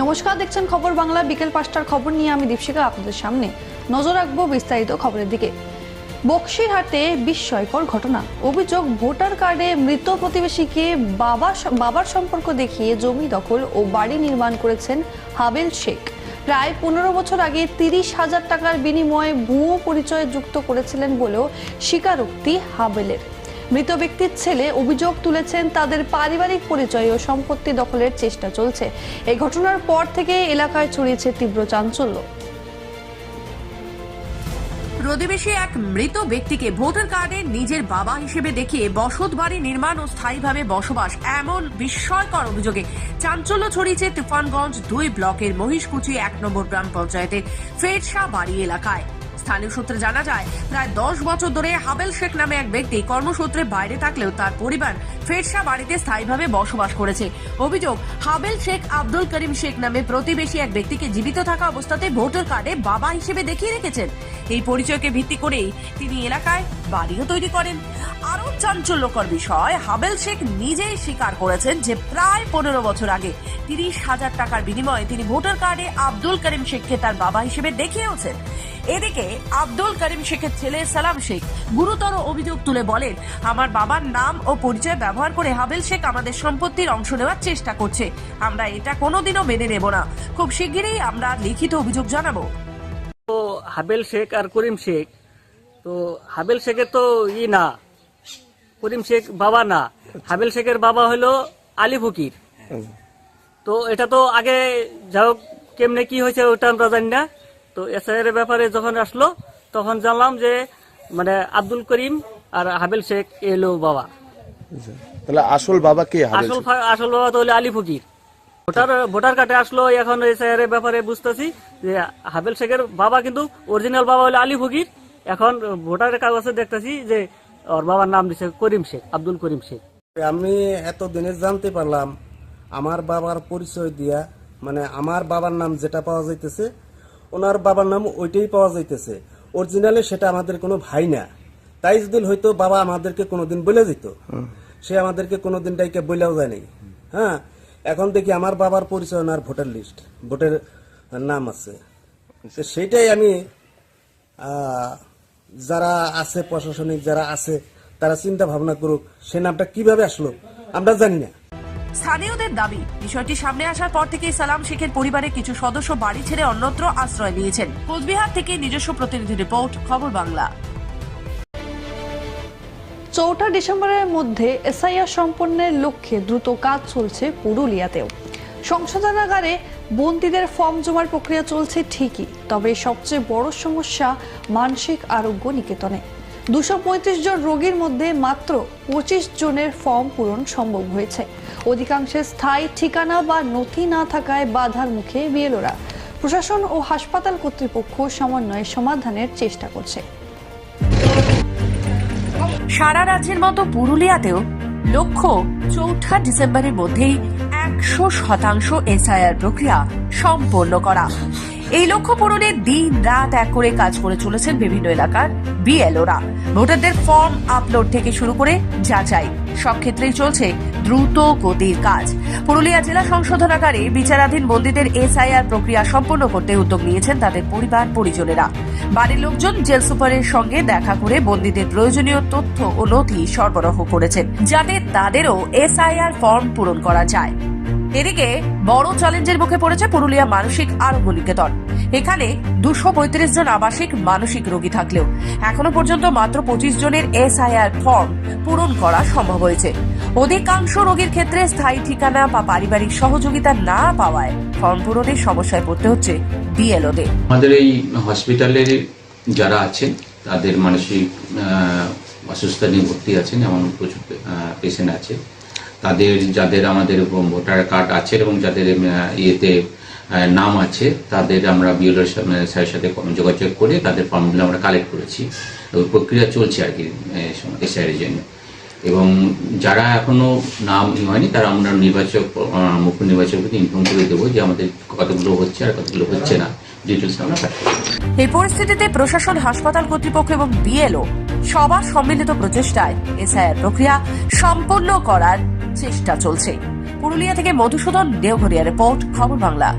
নমস্কার, দেখছেন খবর বাংলা। বিকেল পাঁচটার খবর নিয়ে আমি দীপশিকা আপনাদের সামনে। নজর রাখব বিস্তারিত খবরের দিকে। বক্সিরহাটে বিস্ময়কর ঘটনা। অভিযোগ, ভোটার কার্ডে মৃত প্রতিবেশীকে বাবা বাবার সম্পর্ক দেখিয়ে জমি দখল ও বাড়ি নির্মাণ করেছেন হাবেল শেখ। প্রায় পনেরো বছর আগে তিরিশ হাজার টাকার বিনিময়ে ভুয়ো পরিচয় যুক্ত করেছিলেন বলেও স্বীকারোক্তি হাবেলের। মৃত ব্যক্তির ছেলে অভিযোগ তুলেছেন তাদের পারিবারিক পরিচয় ও সম্পত্তি দখলের চেষ্টা চলছে। এই ঘটনার পর থেকে এলাকায় ছড়িয়েছে তীব্র চাঞ্চল্য। প্রতিবেশী এক মৃত ব্যক্তিকে ভোটার কার্ডে নিজের বাবা হিসেবে দেখিয়ে বসত বাড়ি নির্মাণ ও স্থায়ীভাবে বসবাস এমন বিস্ময়কর অভিযোগে চাঞ্চল্য ছড়িয়েছে তুফানগঞ্জ দুই ব্লকের মহিষকুচি এক নম্বর গ্রাম পঞ্চায়েতের ফেরশা বাড়ি এলাকায়। স্থানীয় সূত্রে জানা যায়, প্রায় দশ বছর ধরে হাবেল শেখ নামে এক ব্যক্তি কর্মসূত্রে বাইরে থাকলেও তার পরিবার ফেরসা বাড়িতে স্থায়ীভাবে বসবাস করেছে। অভিযোগ, হাবেল শেখ আব্দুল করিম শেখ নামে প্রতিবেশী এক ব্যক্তিকে জীবিত থাকা অবস্থাতে ভোটার কার্ডে বাবা হিসেবে দেখিয়ে রেখেছেন। এই পরিচয়কে ভিত্তি করেই তিনি এলাকায় বাড়িও তৈরি করেন। আরও চাঞ্চল্যকর বিষয়, হাবেল শেখ নিজেই স্বীকার করেছেন যে প্রায় পনেরো বছর আগে তিরিশ হাজার টাকার বিনিময়ে তিনি ভোটার কার্ডে আব্দুল করিম শেখকে তার বাবা হিসেবে দেখিয়েওছেন। এদিকে আব্দুল করিম শেখের ছেলে সালাম শেখ গুরুতর অভিযোগ তুলে বলেন, আমার বাবার নাম ও পরিচয় ব্যবহার করে হাবেল শেখ আমাদের সম্পত্তির অংশ নেওয়ার চেষ্টা করছে। আমরা এটা কোনোদিনও মেনে নেব না। খুব শিগগিরই আমরা লিখিত অভিযোগ জানাব। হাবেল শেখ আর করিম শেখ তো হাবেল শেখের তো ই না। করিম শেখ বাবা না। হাবেল শেখের বাবা হলো আলী ফকির। তো এটা তো আগে যা হোক কেমনে কি হয়েছে ওটা আমরা জানি না। তো এসআইয়ের ব্যাপারে যখন আসলো তখন জানলাম যে মানে আব্দুল করিম আর হাবেল শেখ এলো বাবা। তাহলে আসল বাবা কে আসল আসল বাবা তো হলো আলী ফকির। ভোটার ভোটার কার্ডে আসলো এখন এসআইয়ের ব্যাপারে বুঝতেছি যে হাবেল শেখের বাবা কিন্তু অরিজিনাল বাবা হলো আলী ফকির। এখন ভোটারের কাগজে দেখতেছি যে ওর বাবার নাম দিছে করিম শেখ, আব্দুল করিম শেখ। আমি এতদিনে জানতে পারলাম, আমার বাবার পরিচয় দিয়া মানে আমার বাবার নাম যেটা পাওয়া যাইতেছে, ওনার বাবার নাম ওইটাই পাওয়া যাইতেছে। অরিজিনালি সেটা আমাদের কোনো ভাই না। তাই যদি হয়তো বাবা আমাদেরকে কোনোদিন বলে দিত, সে আমাদেরকে কোনোদিন ডাইকে বলেও যায় নাই। হ্যাঁ এখন দেখি আমার বাবার পরিচয় ওনার ভোটার লিস্ট, ভোটের নাম আছে। সেইটাই আমি যারা আছে প্রশাসনিক যারা আছে তারা চিন্তা ভাবনা করুক সে নামটা কীভাবে আসলো আমরা জানি না। স্থানীয়দের দাবি বিষয়টি সামনে আসার পর থেকেই সালাম শেখের পরিবারের কিছু সদস্য বাড়ি ছেড়ে অন্যত্র আশ্রয় নিয়েছেন। কোচবিহার থেকে নিজস্ব প্রতিনিধি রিপোর্ট খবর বাংলা। চৌঠা ডিসেম্বরের মধ্যে এসআইআর সম্পন্নের লক্ষ্যে দ্রুত কাজ চলছে পুরুলিয়াতেও। সংশোধনাগারে বন্দীদের ফর্ম জমার প্রক্রিয়া চলছে ঠিকই তবে সবচেয়ে বড় সমস্যা মানসিক আরোগ্য নিকেতনে। দুশো জন রোগীর মধ্যে মাত্র পঁচিশ জনের ফর্ম পূরণ সম্ভব হয়েছে। অধিকাংশের স্থায়ী ঠিকানা বা নথি না থাকায় বাধার মুখে বিয়েলোরা প্রশাসন ও হাসপাতাল কর্তৃপক্ষ সমন্বয়ে সমাধানের চেষ্টা করছে। সারা রাজ্যের মতো পুরুলিয়াতেও লক্ষ্য চৌঠা ডিসেম্বরের মধ্যেই একশো শতাংশ এসআইআর প্রক্রিয়া সম্পন্ন করা। এই লক্ষ্য পূরণে দিন রাত এক করে কাজ করে চলেছেন বিভিন্ন এলাকার বিএলওরা। ভোটারদের ফর্ম আপলোড থেকে শুরু করে যাচাই, সব ক্ষেত্রেই চলছে দ্রুত গতির কাজ। পুরুলিয়া জেলা সংশোধনাগারে বিচারাধীন বন্দীদের এসআইআর প্রক্রিয়া সম্পন্ন করতে উদ্যোগ নিয়েছেন তাদের পরিবার, পরিজনেরা। বাড়ির লোকজন জেল সুপারের সঙ্গে দেখা করে বন্দীদের প্রয়োজনীয় তথ্য ও নথি সরবরাহ করেছেন, যাতে তাদেরও এসআইআর ফর্ম পূরণ করা যায়। এদিকে বড় চ্যালেঞ্জের মুখে পড়েছে পুরুলিয়া মানসিক আরোগ্য নিকেতন এখানে দুশো পঁয়ত্রিশ জন আবাসিক মানসিক রোগী থাকলেও এখনও পর্যন্ত মাত্র পঁচিশ জনের এসআইআর ফর্ম পূরণ করা সম্ভব হয়েছে। অধিকাংশ রোগীর ক্ষেত্রে স্থায়ী ঠিকানা বা পারিবারিক সহযোগিতা না পাওয়ায় ফর্ম পূরণের সমস্যায় পড়তে হচ্ছে বিএলওদের। আমাদের এই হসপিটালের যারা আছেন, তাদের মানসিক অসুস্থতা নিয়ে ভর্তি আছেন, এমন প্রচুর পেশেন্ট আছে। তাদের, যাদের আমাদের ভোটার কার্ড আছে এবং যাদের ইয়েতে নাম আছে, তাদের আমরা বিএলওর স্যারের সাথে যোগাযোগ করে তাদের ফর্মগুলো আমরা কালেক্ট করেছি। প্রক্রিয়া চলছে আর কি এসআইয়ের জন্য। এবং যারা এখনও নাম হয়নি, তারা আমরা নির্বাচক মুখ্য নির্বাচককে ইনফর্ম করে দেবো যে আমাদের কতগুলো হচ্ছে আর কতগুলো হচ্ছে না। ডিটেলস আমরা এই পরিস্থিতিতে প্রশাসন, হাসপাতাল কর্তৃপক্ষ এবং বিএলও সবার সম্মিলিত প্রচেষ্টায় এসআইআর প্রক্রিয়া সম্পন্ন করার চেষ্টা চলছে। পুরুলিয়া থেকে মধুসূদন, দেওঘরিয়া রিপোর্ট, খবর বাংলা।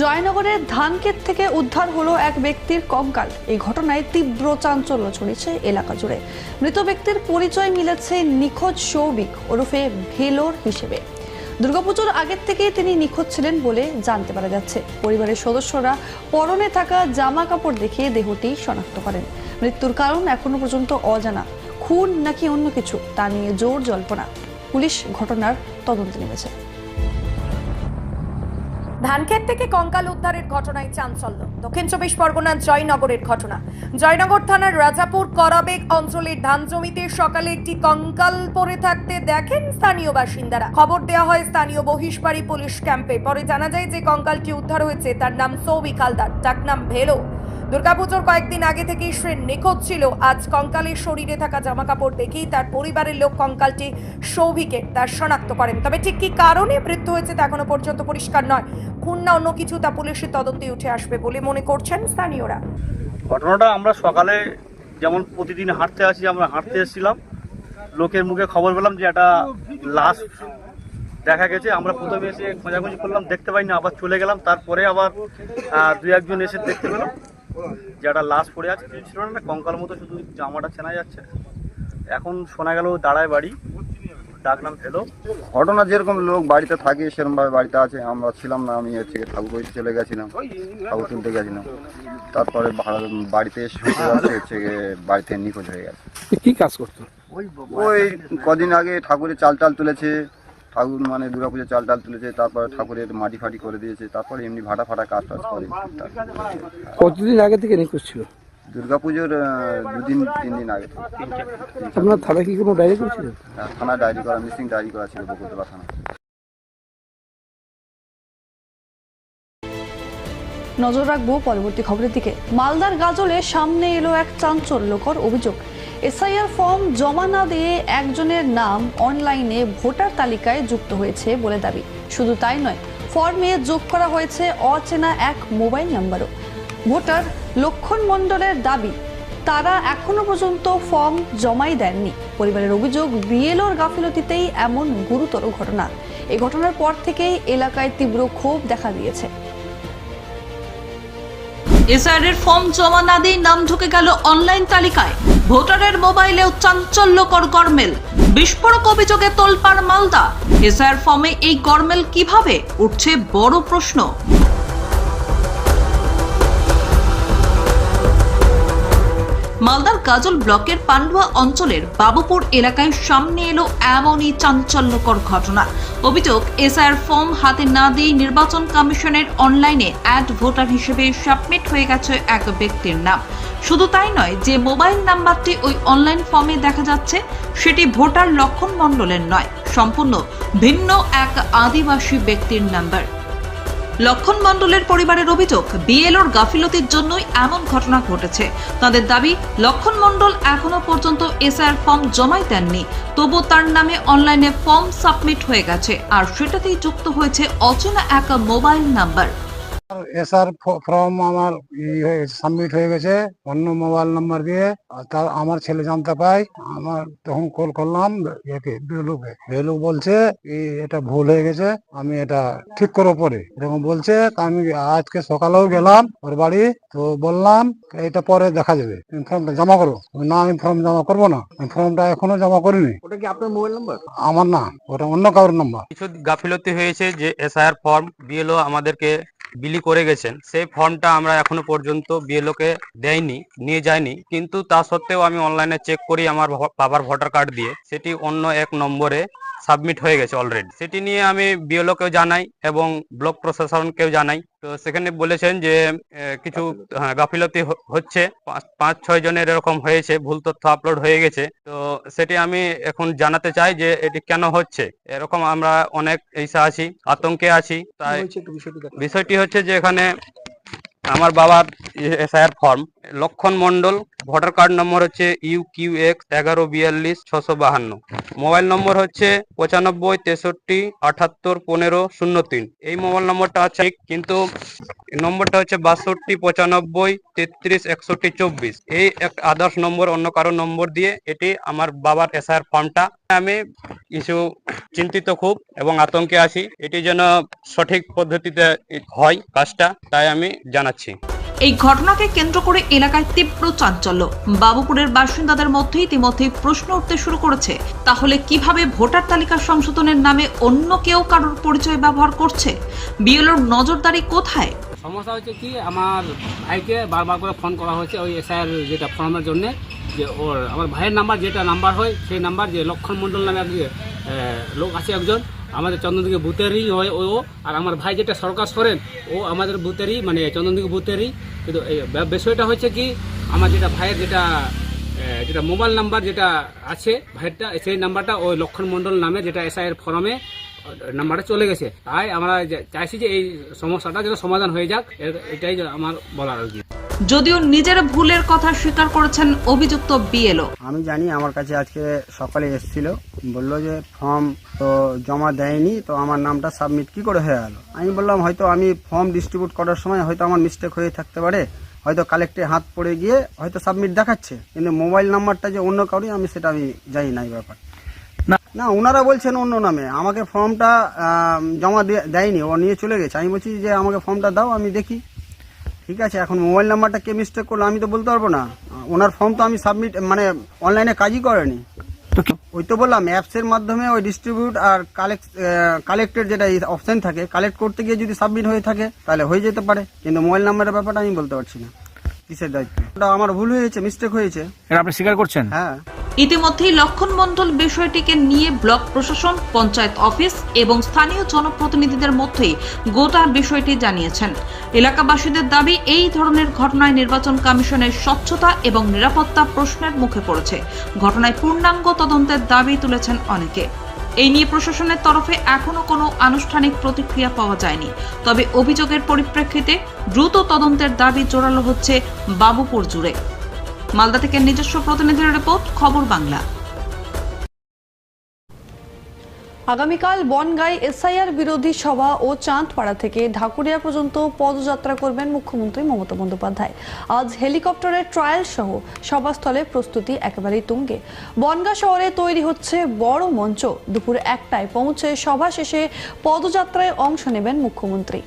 জয়নগরের ধানক্ষেত থেকে উদ্ধার হলো এক ব্যক্তির কঙ্কাল। এই ঘটনায় তীব্র চাঞ্চল্য ছড়িয়েছে এলাকা জুড়ে। মৃত ব্যক্তির পরিচয় মিলেছে নিখোঁজ সৌভিক ওরফে ভেলোর হিসেবে। দুর্গাপুজোর আগের থেকেই তিনি নিখোঁজ ছিলেন বলে জানতে পারা যাচ্ছে। পরিবারের সদস্যরা পরনে থাকা জামা কাপড় দেখে দেহটি শনাক্ত করেন। মৃত্যুর কারণ এখনও পর্যন্ত অজানা। খুন নাকি অন্য কিছু তা নিয়ে জোর জল্পনা পুলিশ ঘটনার তদন্তে নেমেছে। ধানক্ষেত থেকে কঙ্কাল উদ্ধারের ঘটনায় চাঞ্চল্য। দক্ষিণ চব্বিশ পরগনার জয়নগরের ঘটনা। জয়নগর থানার রাজাপুর করাবেগ অঞ্চলের ধান জমিতে সকালে একটি কঙ্কাল পড়ে থাকতে দেখেন স্থানীয় বাসিন্দারা। খবর দেওয়া হয় স্থানীয় বহিষ্পাড়ি পুলিশ ক্যাম্পে। পরে জানা যায় যে কঙ্কালটি উদ্ধার হয়েছে, তার নাম সৌভিক হালদার ডাকনাম ভেলো। দুর্গাপুজোর কয়েকদিন আগে থেকেই সে নিখোঁজ ছিল। আজ কঙ্কালের শরীরে থাকা জামা কাপড় দেখেই তার পরিবারের লোক কঙ্কালটি সৌভিকের তার শনাক্ত করেন। তবে ঠিক কি কারণে মৃত্যু হয়েছে তা এখনও পর্যন্ত পরিষ্কার নয়। খুন না অন্য কিছু তা পুলিশের তদন্তে উঠে আসবে বলে মনে করছেন স্থানীয়রা। ঘটনাটা আমরা সকালে যেমন প্রতিদিন হাঁটতে আসি, আমরা হাঁটতে এসেছিলাম। লোকের মুখে খবর পেলাম যে একটা লাশ দেখা গেছে। আমরা প্রথমে এসে খোঁজাখুঁজি করলাম, দেখতে পাইনি, আবার চলে গেলাম। তারপরে আবার দু একজন এসে দেখতে পেলাম। যে একটা লাশ পড়ে আছে কিছু ছিল না কঙ্কাল মতো শুধু জামাটা চেনা যাচ্ছে। এখন শোনা গেল দাঁড়ায় বাড়ি ডাকলাম ফেলো ঘটনা যেরকম লোক বাড়িতে থাকে সেরকম ভাবে বাড়িতে আছে। আমরা ছিলাম না আমি হচ্ছে ঠাকুর বাড়িতে চলে গেছিলাম ঠাকুর তুলতে গেছিলাম। তারপরে বাড়িতে এসে হচ্ছে গিয়ে বাড়িতে নিখোঁজ হয়ে গেছে। কি কাজ করতো? ওই কদিন আগে ঠাকুরের চাল টাল তুলেছে। ঠাকুর মানে দুর্গাপুজোর চাল টাল তুলেছে তারপরে ঠাকুরের মাটি ফাটি করে দিয়েছে তারপরে এমনি ভাটা ফাটা কাজ টাজ করে। কতদিন আগে থেকে নিখোঁজ ছিল? দুর্গাপুজোর দুদিন তিন দিন আগে থেকে। আপনার থানায় কি কোনো ডায়েরি করেছিলেন আহ, থানা ডায়েরি করা মিসিং ডায়েরি করা ছিল বকুলতলা থানা নজর রাখব পরবর্তী খবরের দিকে। মালদার গাজলে সামনে এলো এক চাঞ্চল্যকর অভিযোগ। এসআইআর ফর্ম জমা না দিয়ে একজনের নাম অনলাইনে ভোটার তালিকায় যুক্ত হয়েছে বলে দাবি। শুধু তাই নয়, ফর্মে যোগ করা হয়েছে অচেনা এক মোবাইল নাম্বারও। ভোটার লক্ষণ মণ্ডলের দাবি, তারা এখনও পর্যন্ত ফর্ম জমাই দেননি। পরিবারের অভিযোগ, বিএলওর গাফিলতিতেই এমন গুরুতর ঘটনা। এই ঘটনার পর থেকেই এলাকায় তীব্র ক্ষোভ দেখা দিয়েছে। এসআইআর ফর্ম জমা না দিয়ে নাম ঢুকে গেল অনলাইন তালিকায়। ভোটারের মোবাইলেও চাঞ্চল্যকর গরমেল। বিস্ফোরক অভিযোগে তোলপাড় মালদা। এসআইআর ফর্মে এই গরমেল কীভাবে? উঠছে বড় প্রশ্ন। গাজল ব্লকের পান্ডুয়া অঞ্চলের বাবুপুর এলাকায় সামনে এলো এমনই চাঞ্চল্যকর ঘটনা। অভিযোগ, এসআইআর ফর্ম হাতে না দিয়ে নির্বাচন কমিশনের অনলাইনে অ্যাড ভোটার হিসেবে সাবমিট হয়ে গেছে এক ব্যক্তির নাম। শুধু তাই নয়, যে মোবাইল নাম্বারটি ওই অনলাইন ফর্মে দেখা যাচ্ছে, সেটি ভোটার লক্ষণ মণ্ডলের নয়, সম্পূর্ণ ভিন্ন এক আদিবাসী ব্যক্তির নাম্বার। লক্ষণ মণ্ডলের পরিবারের অভিযোগ, বিএলওর গাফিলতির জন্যই এমন ঘটনা ঘটেছে। তাদের দাবি, লক্ষণ মণ্ডল এখনও পর্যন্ত এসআইআর ফর্ম জমাই দেননি। তবু তার নামে অনলাইনে ফর্ম সাবমিট হয়ে গেছে। আর সেটাতেই যুক্ত হয়েছে অচেনা এক মোবাইল নাম্বার। এসআর ফর্ম আমার হয়ে সাবমিট হয়ে গেছে অন্য মোবাইল নাম্বার দিয়ে আর তার আমার ছেলে জানতে পাই আমার তখন কল করলাম একে বেলুকে। বেলু বলছে এটা ভুল হয়ে গেছে আমি এটা ঠিক করো পরে। এরকম বলছে আমি আজকে সকালেও গেলাম ওর বাড়ি তো বললাম এটা পরে দেখা যাবে ফর্মটা জমা করো। না আমি ফর্ম জমা করব না আমি ফর্মটা এখনও জমা করিনি। ওটা কি আপনার মোবাইল নাম্বার আমার না ওটা অন্য কারোর নাম্বার কিছু গাফিলতি হয়েছে যে এসআইআর ফর্ম বিএলও আমাদেরকে বিলি করে গেছেন, সেই ফর্মটা আমরা এখনও পর্যন্ত বিএলওকে দেয়নি নিয়ে যায়নি কিন্তু তা সত্ত্বেও আমি অনলাইনে চেক করি আমার বাবার ভোটার কার্ড দিয়ে। সেটি অন্য এক নম্বরে সাবমিট হয়ে গেছে অলরেডি। সেটি নিয়ে আমি বিএলওকেও জানাই এবং ব্লক প্রশাসনকেও জানাই। তো সেখানে বলেছেন যে কিছু হ্যাঁ, গাফিলতি হচ্ছে। পাঁচ- পাঁচ ছয় জনের এরকম হয়েছে ভুল তথ্য আপলোড হয়ে গেছে। তো সেটি আমি এখন জানাতে চাই যে এটি কেন হচ্ছে? এরকম আমরা অনেক ইসা আছি আতঙ্কে আছি তাই বিষয়টি হচ্ছে যে এখানে আমার বাবার এসআইআর ফর্ম লক্ষণ মন্ডল ভোটার কার্ড নম্বর হচ্ছে ইউ কিউ এক্স এগারো বিয়াল্লিশ ছশো বাহান্ন। মোবাইল নম্বর হচ্ছে পঁচানব্বই তেষট্টি আটাত্তর পনেরো শূন্য তিন। এই মোবাইল নম্বরটা আছে কিন্তু নম্বরটা হচ্ছে বাষট্টি পঁচানব্বই তেত্রিশ একষট্টি চব্বিশ। এই এক আদার্স নম্বর, অন্য কারও নম্বর দিয়ে এটি আমার বাবার এসআর ফর্মটা। আমি কিছু চিন্তিত খুব এবং আতঙ্কে আছি। এটি যেন সঠিক পদ্ধতিতে হয় কাজটা, তাই আমি জানাচ্ছি। এই ঘটনাকে কেন্দ্র করে এলাকায় তীব্র চাঞ্চল্য। বাবুপুরের বাসিন্দাদের মধ্যে ইতিমধ্যেই প্রশ্ন উঠতে শুরু করেছে, তাহলে কীভাবে ভোটার তালিকা সংশোধনের নামে অন্য কেউ কারোর পরিচয় ব্যবহার করছে? বিএলওর নজরদারি কোথায়? সমস্যা হচ্ছে কি, আমার ভাইকে বারবার করে ফোন করা হয়েছে ওই এসআইয়ের যেটা ফর্মের জন্য, যে ওর, আমার ভাইয়ের নাম্বার যেটা নাম্বার হয়, সেই নাম্বার যে লক্ষণ মণ্ডল নামে লোক আছে একজন আমাদের চন্দ্রদিকে বুথেরই হয় ও আর আমার ভাই যেটা সরকার করেন ও আমাদের বুথেরই মানে চন্দ্রদিকে বুথেরই কিন্তু বিষয়টা হচ্ছে কি, আমার যেটা ভাইয়ের যেটা যেটা মোবাইল নাম্বার যেটা আছে, ভাইয়েরটা, সেই নাম্বারটা ওই লক্ষণ মণ্ডল নামে যেটা এসআইয়ের ফর্মে নাম্বারটা চলে গেছে। তাই আমরা চাইছি যে এই সমস্যাটা যেন সমাধান হয়ে যাক এটাই আমার বলার আর কি। যদিও নিজের ভুলের কথা স্বীকার করেছেন অভিযুক্ত বিএলও। আমি জানি আমার কাছে আজকে সকালে এসেছিল। বলল যে ফর্ম তো জমা দেয়নি তো আমার নামটা সাবমিট কি করে হয়ে গেল? আমি বললাম হয়তো আমি ফর্ম ডিস্ট্রিবিউট করার সময় হয়তো আমার মিস্টেক হয়ে থাকতে পারে। হয়তো কালেক্টে হাত পড়ে গিয়ে হয়তো সাবমিট দেখাচ্ছে। কিন্তু মোবাইল নাম্বারটা যে অন্য কাউরি আমি সেটা আমি জানি না এই ব্যাপার। না। ওনারা বলছেন অন্য নামে। আমাকে ফর্মটা জমা দেয়নি ও নিয়ে চলে গেছে। আমি বলছি যে আমাকে ফর্মটা দাও আমি দেখি। ঠিক আছে এখন মোবাইল নাম্বারটা কে মিস্টেক করল আমি তো বলতে পারব না। ওনার ফর্ম তো আমি সাবমিট মানে অনলাইনে কাজই করেনি। ওই তো বললাম অ্যাপসের মাধ্যমে ওই ডিস্ট্রিবিউট আর কালেক্ট কালেক্টের যেটা অপশন থাকে কালেক্ট করতে গিয়ে যদি সাবমিট হয়ে থাকে তাহলে হয়ে যেতে পারে। কিন্তু মোবাইল নাম্বারের ব্যাপারটা আমি বলতে পারছি না। কিসের দায়িত্ব? ওটা আমার ভুল হয়েছে মিস্টেক হয়েছে। এটা আপনি স্বীকার করছেন? হ্যাঁ। ইতিমধ্যেই লক্ষণ মণ্ডল বিষয়টিকে নিয়ে ব্লক প্রশাসন, পঞ্চায়েত অফিস এবং স্থানীয় জনপ্রতিনিধিদের মধ্যে গোটা বিষয়টি জানিয়েছেন। এলাকাবাসীদের দাবি, এই ধরনের ঘটনায় নির্বাচন কমিশনের স্বচ্ছতা এবং নিরাপত্তা প্রশ্নের মুখে পড়েছে। ঘটনায় পূর্ণাঙ্গ তদন্তের দাবি তুলেছেন অনেকে। এই নিয়ে প্রশাসনের তরফে এখনও কোনো আনুষ্ঠানিক প্রতিক্রিয়া পাওয়া যায়নি। তবে অভিযোগের পরিপ্রেক্ষিতে দ্রুত তদন্তের দাবি জোরালো হচ্ছে বাবুপুর জুড়ে। মালদা থেকে নিজস্ব প্রতিনিধির রিপোর্ট, খবর বাংলা। আগামীকাল বনগাঁয় এসআইআর বিরোধী সভা ও চাঁদপাড়া থেকে ঢাকুরিয়া পর্যন্ত পদযাত্রা করবেন মুখ্যমন্ত্রী মমতা বন্দ্যোপাধ্যায়। আজ হেলিকপ্টারের ট্রায়াল সহ সভাস্থলে প্রস্তুতি একেবারেই তুঙ্গে। বনগাঁ শহরে তৈরি হচ্ছে বড় মঞ্চ। দুপুর একটায় পৌঁছে সভা শেষে পদযাত্রায় অংশ নেবেন মুখ্যমন্ত্রী।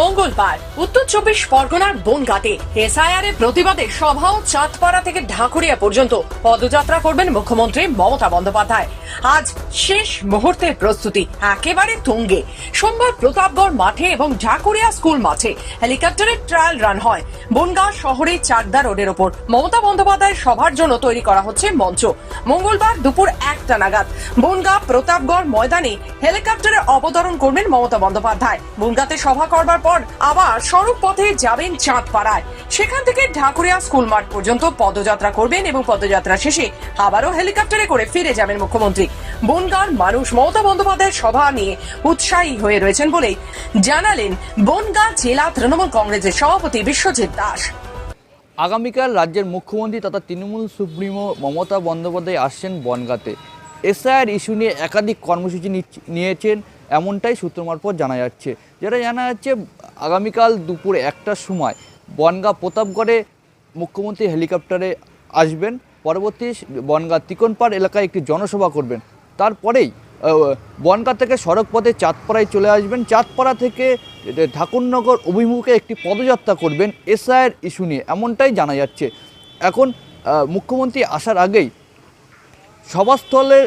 মঙ্গলবার, উত্তর চব্বিশ পরগনার বনগাঁতে এসআইআর এর প্রতিবাদে সভা ও চাঁদপাড়া থেকে ঢাকুরিয়া পর্যন্ত পদযাত্রা করবেন মুখ্যমন্ত্রী মমতা বন্দ্যোপাধ্যায়। আজ শেষ মুহূর্তের প্রস্তুতি, একেবারে তুঙ্গে। সোমবার প্রতাপগড় মাঠে এবং ঢাকুরিয়া স্কুল মাঠে হেলিকপ্টারের ট্রায়াল রান হয়। বনগাঁ শহরে চাকদা রোডের ওপর মমতা বন্দ্যোপাধ্যায়ের সভার জন্য তৈরি করা হচ্ছে মঞ্চ। মঙ্গলবার দুপুর একটা নাগাদ বনগাঁ প্রতাপগড় ময়দানে হেলিকপ্টারে অবতরণ করবেন মমতা বন্দ্যোপাধ্যায়। বনগাঁতে সভা করবার পর আবার সড়ক পথে যাবেন চাঁদপাড়ায়। সেখান থেকে ঢাকুরিয়া স্কুল মাঠ পর্যন্ত পদযাত্রা করবেন এবং পদযাত্রা শেষে আবারও হেলিকপ্টারে করে ফিরে যাবেন মুখ্যমন্ত্রী। বনগাঁর মানুষ মমতা বন্দ্যোপাধ্যায়ের সভা নিয়ে উৎসাহী হয়ে রয়েছেন বলেই জানালেন বনগাঁ জেলা তৃণমূল কংগ্রেসের সভাপতি বিশ্বজিৎ দাস। আগামীকাল রাজ্যের মুখ্যমন্ত্রী তথা তৃণমূল সুপ্রিমো মমতা বন্দ্যোপাধ্যায় আসছেন বনগাঁতে। এসআইআর ইস্যু নিয়ে একাধিক কর্মসূচি নিয়েছেন এমনটাই সূত্র মারফত জানা যাচ্ছে। যেটা জানা যাচ্ছে, আগামীকাল দুপুর একটার সময় বনগাঁ প্রতাপগড়ে মুখ্যমন্ত্রী হেলিকপ্টারে আসবেন। পরবর্তী বনগাঁ তিকনপাড় এলাকায় একটি জনসভা করবেন। তারপরেই বনগাঁ থেকে সড়ক পথে চাঁদপাড়ায় চলে আসবেন। চাঁদপাড়া থেকে ঠাকুরনগর অভিমুখে একটি পদযাত্রা করবেন এসআইয়ের ইস্যু নিয়ে। এমনটাই জানা যাচ্ছে। এখন মুখ্যমন্ত্রী আসার আগেই সভাস্থলে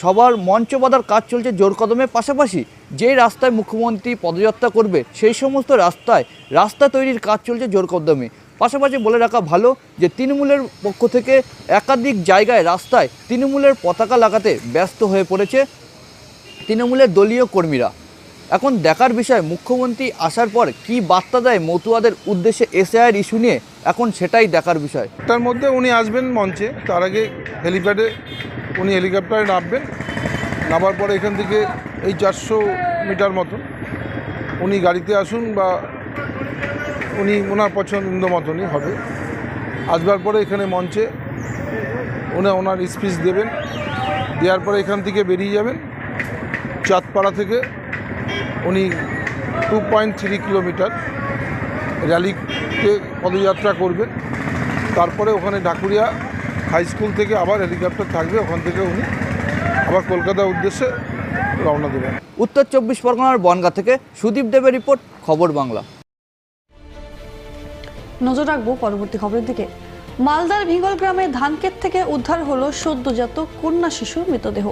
সবার মঞ্চ বাঁধার কাজ চলছে জোর কদমে পাশাপাশি যেই রাস্তায় মুখ্যমন্ত্রী পদযাত্রা করবে, সেই সমস্ত রাস্তায় রাস্তা তৈরির কাজ চলছে জোর কদমে। পাশাপাশি বলে রাখা ভালো যে তৃণমূলের পক্ষ থেকে একাধিক জায়গায় রাস্তায় তৃণমূলের পতাকা লাগাতে ব্যস্ত হয়ে পড়েছে তৃণমূলের দলীয় কর্মীরা। এখন দেখার বিষয়, মুখ্যমন্ত্রী আসার পর কি বার্তা দেয় মতুয়াদের উদ্দেশ্যে এসআইআর ইস্যু নিয়ে? এখন সেটাই দেখার বিষয়। তার মধ্যে উনি আসবেন মঞ্চে, তার আগে হেলিপ্যাডে উনি হেলিকপ্টারে নামবেন, নামার পরে এখান থেকে এই চারশো মিটার মতো উনি গাড়িতে আসুন বা উনি ওনার পছন্দ মতনই হবে। আসবার পরে এখানে মঞ্চে উনি ওনার স্পিচ দেবেন, দেওয়ার পরে এখান থেকে বেরিয়ে যাবেন। চাঁদপাড়া থেকে উনি টু পয়েন্ট থ্রি কিলোমিটার র্যালিতে পদযাত্রা করবেন। তারপরে ওখানে ঢাকুরিয়া হাই স্কুল থেকে আবার হেলিকপ্টার থাকবে ওখান থেকে উনি আবার কলকাতার উদ্দেশ্যে রওনা দেবেন। উত্তর চব্বিশ পরগনার বনগা থেকে সুদীপ দেবের রিপোর্ট খবর বাংলা। নজর রাখব পরবর্তী খবরের দিকে। মালদার ভিঙ্গল গ্রামে ধানক্ষেত থেকে উদ্ধার হলো সদ্যজাত কন্যা শিশুর মৃতদেহ।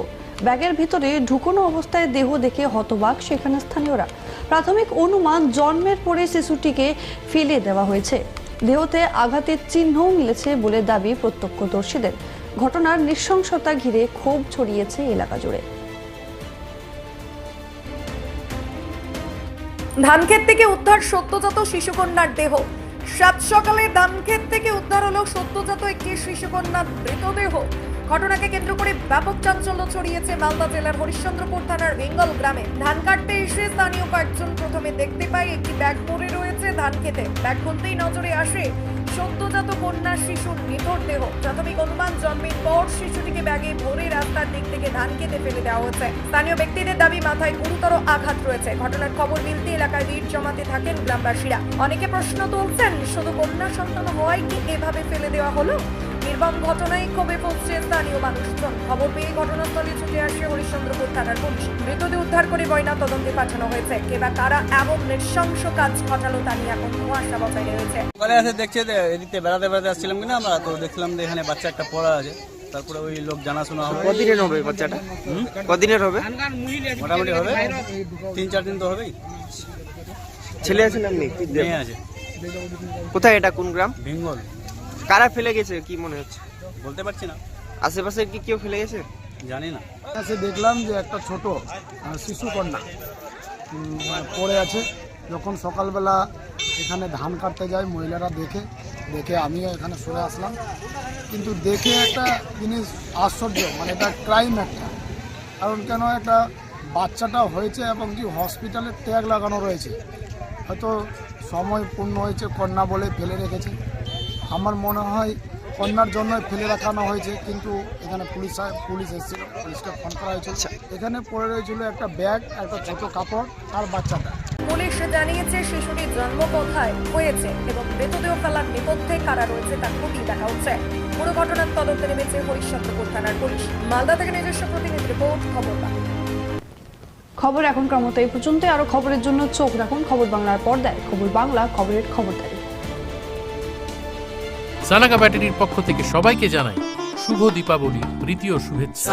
ব্যাগের ভিতরে ঢুকোনো অবস্থায় দেহ দেখে হতবাক সেখানে স্থানীয়রা। প্রাথমিক অনুমান জন্মের পরে শিশুটিকে ফেলে দেওয়া হয়েছে। দেহতে আঘাতের চিহ্নও মিলেছে বলে দাবি প্রত্যক্ষদর্শীদের। ঘটনার নৃশংসতা ঘিরে ক্ষোভ ছড়িয়েছে এলাকা জুড়ে। ধানক্ষেত থেকে উদ্ধার সত্যজাত শিশুকন্যার দেহ। সাত সকালে ধানক্ষেত থেকে উদ্ধার হলো সত্যজাত একটি শিশুকন্যার মৃতদেহ। ঘটনাকে কেন্দ্র করে ব্যাপক চাঞ্চল্য ছড়িয়েছে মালদা জেলার হরিশ্চন্দ্রপুর থানার বেঙ্গল গ্রামে। ধান কাটতে এসে স্থানীয় কয়েকজন প্রথমে দেখতে পায়, একটি ব্যাগ পড়ে রয়েছে ধান খেতে। ব্যাগ খুলতেই নজরে আসে সদ্যজাত কন্যা শিশুর নিথর দেহ। প্রাথমিক অনুমান জন্মের পর শিশুটিকে ব্যাগে ভরে রাস্তার দিক থেকে ধান খেতে ফেলে দেওয়া হয়েছে। স্থানীয় ব্যক্তিদের দাবি, মাথায় গুরুতর আঘাত রয়েছে। ঘটনার খবর মিলতে এলাকায় ভিড় জমাতে থাকেন গ্রামবাসীরা। অনেকে প্রশ্ন তুলছেন, শুধু কন্যা সন্তান হওয়ায় কি এভাবে ফেলে দেওয়া হলো? নির্মম ঘটনায় ক্ষোভে পড়ছে স্থানীয় মানুষজন। খবর পেয়ে ঘটনাস্থলে ছুটে আসে হরিশ্চন্দ্রপুর থানার পুলিশ। মৃতদেহ উদ্ধার করে ময়না তদন্তে পাঠানো হয়েছে। কে বা কারা এমন নৃশংস কাজ ঘটালো তা নিয়ে এখন ধোঁয়াশা বজায় রয়েছে। সকালে দেখছে যে এদিকে বেড়াতে বেড়াতে আসছিলাম কিনা আমরা তো দেখলাম যে এখানে বাচ্চা একটা পড়া আছে। তারপরে ওই লোক জানাশোনা হবে কদিনের হবে বাচ্চাটা? কদিনের হবে? মোটামুটি হবে। তিন চার দিন তো হবেই। ছেলে আছেন আপনি মেয়ে? আছে। কোথায় এটা? কোন গ্রাম? বেঙ্গল। কারা ফেলে গেছে কি মনে হচ্ছে? বলতে পারছি না। আশেপাশে কি কেউ ফেলে গেছে? জানি না। কাছে দেখলাম যে একটা ছোট শিশু কন্যা পড়ে আছে। যখন সকালবেলা এখানে ধান কাটতে যায় মহিলারা দেখে দেখে আমিও এখানে সরে আসলাম। কিন্তু দেখে একটা জিনিস আশ্চর্য মানে এটা ক্রাইম একটা। কারণ কেন একটা বাচ্চাটা হয়েছে এবং কি হসপিটালে ট্যাগ লাগানো রয়েছে। হয়তো সময় পূর্ণ হয়েছে কন্যা বলে ফেলে রেখেছে। আমার মনে হয় কন্যার জন্য ফেলে রাখানো হয়েছে কিন্তু এখানে পুলিশ পুলিশ এসেছিল পুলিশকে ফোন করা হয়েছিল। এখানে পড়ে রয়েছিল একটা ব্যাগ একটা ছোট কাপড় আর বাচ্চাটা। পুলিশ জানিয়েছে শিশুটির জন্ম কোথায় হয়েছে এবং মৃতদেহ ফেলার নেপথ্যে কারা রয়েছে তা খতিয়ে দেখা হচ্ছে। পুরো ঘটনার তদন্তে নেমেছে হরিশ্চন্দ্রপুর থানার পুলিশ। মালদা থেকে নিজস্ব প্রতিনিধি রিপোর্ট খবর। খবর এখনকার মতো এই পর্যন্ত আরও খবরের জন্য চোখ রাখুন খবর বাংলার পর্দায়। খবর বাংলা খবরের খবরদারি। সানাকা ব্যাটারির পক্ষ থেকে সবাইকে জানাই শুভ দীপাবলি তৃতীয় শুভেচ্ছা।